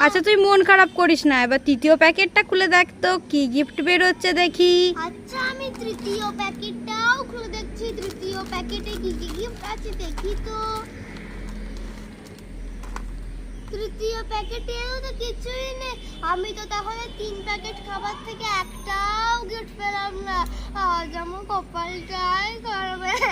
আচ্ছা তুই মন খারাপ করিস না। এবার তৃতীয় প্যাকেটটা খুলে দেখ তো, কি গিফট বেরোচ্ছে দেখি। আচ্ছা আমি তৃতীয় প্যাকেটটাও খুলে দেখছি। তৃতীয় প্যাকেটে কি কি গিফট আছে দেখি তো। তৃতীয় প্যাকেটেও তো কিছুই নেই। আমি তো তাহলে তিন প্যাকেট খাবার থেকে একটাও গিফট পেলাম না। আজ আমার কপালটাই করবে